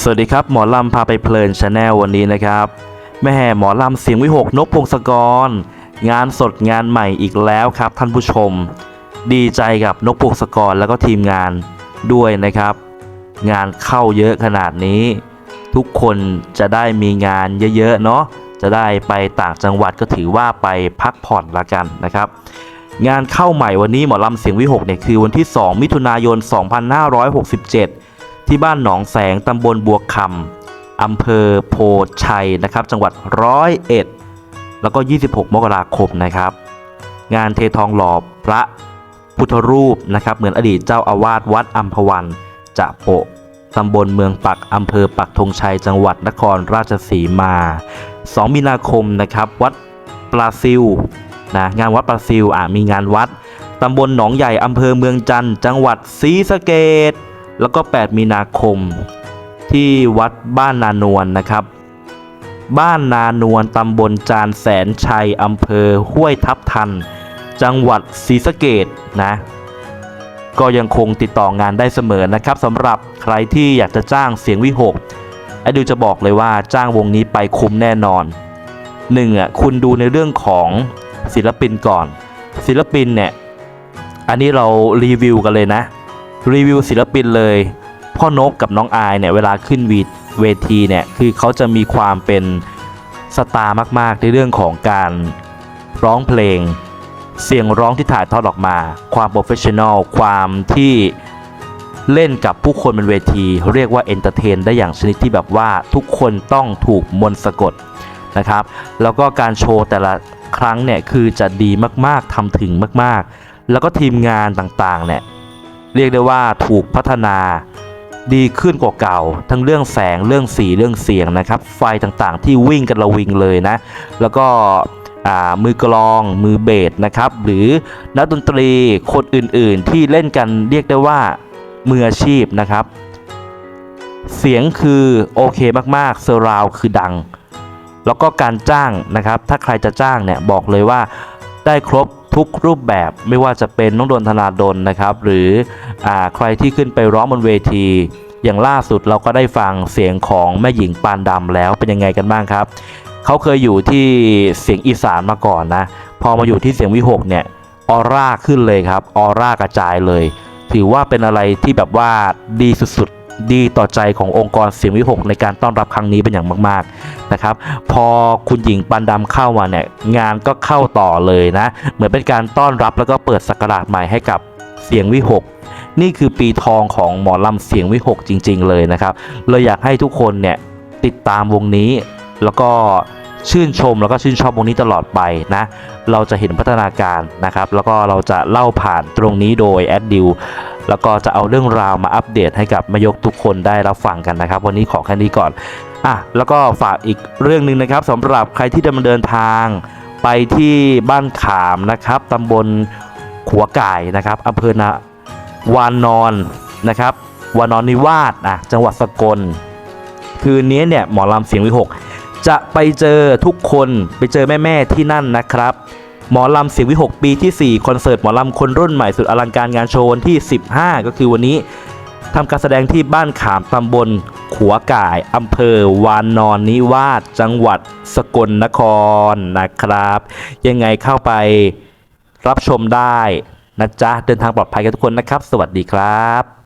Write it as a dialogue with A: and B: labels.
A: สวัสดีครับ หมอลำพาไปเพลินชาแนลวันนี้นะครับ แม่แห่หมอลำเสียงวิหกนกพงศกร งานสดงานใหม่อีกแล้วครับ ท่านผู้ชม ดีใจกับนกพงศกรแล้วก็ทีมงานด้วยนะครับ งานเข้าเยอะขนาดนี้ ทุกคนจะได้มีงานเยอะๆเนาะจะได้ไปต่างจังหวัดก็ถือว่าไปพักผ่อนละกันนะครับ งานเข้าใหม่วันนี้หมอลำเสียงวิหกเนี่ยคือวันที่ 2 มิถุนายน 2567 ที่บ้านหนองแสงตำบลบัวคำอำเภอโพชัยนะครับ จังหวัดร้อยเอ็ดแล้วก็ 26 มกราคมนะครับ งานเททองหล่อพระพุทธรูปนะครับ เหมือนอดีตเจ้าอาวาสวัดอัมพวันจะโปะตำบลเมืองปักอำเภอปักธงชัย จังหวัดนครราชสีมา 2 มีนาคมนะครับ วัดปลาซิลนะงานวัดปลาซิลอะมีงานวัดตำบลหนองใหญ่อำเภอเมืองจันทร์จังหวัดศรีสะเกษ แล้วก็ 8 มีนาคม ที่วัดบ้านนานวลนะครับ บ้านนานวลตำบลจานแสนชัยอำเภอห้วยทับทัน จังหวัดศรีสะเกดนะก็ยังคงติดต่องานได้เสมอนะครับสำหรับใครที่อยากจะจ้างเสียงวิหกไอดิวจะบอกเลยว่าจ้างวงนี้ไปคุ้มแน่นอนหนึ่งอะคุณดูในเรื่องของศิลปินก่อน ศิลปินเนี่ย อันนี้เรารีวิวกันเลยนะ รีวิวศิลปินเลย พ่อนกกับน้องอายเนี่ยเวลาขึ้นวีเวทีเนี่ยคือเขาจะมีความเป็นสตาร์มาก ๆ ในเรื่องของการร้องเพลง เสียงร้องที่ถ่ายทอดออกมา ความโปรเฟชชั่นอลความที่เล่นกับผู้คนบนเวที เรียกว่าเอนเตอร์เทนได้อย่างชนิดที่แบบว่าทุกคนต้องถูกมนสะกดนะครับ แล้วก็การโชว์แต่ละครั้งเนี่ยคือจะดีมากๆทำถึงมากๆ แล้วก็ทีมงานต่างๆเนี่ย เรียกได้ว่าถูกพัฒนาดีขึ้นกว่าเก่า ทั้งเรื่องแสงเรื่องสีเรื่องเสียงนะครับ ไฟต่างๆ ที่วิ่งกันระวิงเลยนะ แล้วก็มือกลอง มือเบสนะครับ หรือนักดนตรีคนอื่นๆ ที่เล่นกันเรียกได้ว่ามืออาชีพนะครับ เสียงคือโอเคมากๆเซอร์ราวคือดัง แล้วก็การจ้างนะครับ ถ้าใครจะจ้างเนี่ยบอกเลยว่าได้ครบ ทุกรูปแบบไม่ว่าจะเป็นน้องดนธนาดลนะครับ หรืออใครที่ขึ้นไปร้องบนเวที อย่างล่าสุดเราก็ได้ฟังเสียงของแม่หญิงปานดำแล้วเป็นยังไงกันบ้างครับ เขาเคยอยู่ที่เสียงอีสานมาก่อนนะ พอมาอยู่ที่เสียงวิหกเนี่ยออร่าขึ้นเลยครับออร่ากระจายเลย ถือว่าเป็นอะไรที่แบบว่าดีสุดๆ ดีต่อใจขององค์กรเสียงวิหกในการต้อนรับครั้งนี้เป็นอย่างมากๆนะครับ พอคุณหญิงปันดำเข้ามาเนี่ยงานก็เข้าต่อเลยนะ เหมือนเป็นการต้อนรับแล้วก็เปิดสกราชใหม่ให้กับเสียงวิหกนี่คือปีทองของหมอลำเสียงวิหกจริง ๆ เลยนะครับเลยอยากให้ทุกคนเนี่ยติดตามวงนี้แล้วก็ ชื่นชมแล้วก็ชื่นชอบวงนี้ตลอดไปนะ เราจะเห็นพัฒนาการนะครับ แล้วก็เราจะเล่าผ่านตรงนี้โดยแอดดิวแล้วก็จะเอาเรื่องราวมาอัปเดตให้กับมายกทุกคนได้รับฟังกันนะครับ วันนี้ขอแค่นี้ก่อนอะแล้วก็ฝากอีกเรื่องหนึ่งนะครับสำหรับใครที่จะมาเดินทางไปที่บ้านขามนะครับตำบลขัวไก่นะครับอำเภอนาวานนอนนะครับวานอนนิวาสอะจังหวัดสกล คืนนี้เนี่ยหมอลำเสียงวิหก จะไปเจอทุกคนไปเจอแม่ๆที่นั่นนะครับ หมอลำเสียงวิหกปีที่ 4 คอนเสิร์ตหมอลำคนรุ่นใหม่สุดอลังการงานโชว์วันที่ 15 ก็คือวันนี้ทำการแสดงที่บ้านขามตำบลขัวก่ายอำเภอวานนอนนิวาสจังหวัดสกลนครนะครับ ยังไงเข้าไปรับชมได้นะจ๊ะ เดินทางปลอดภัยกันทุกคนนะครับ สวัสดีครับ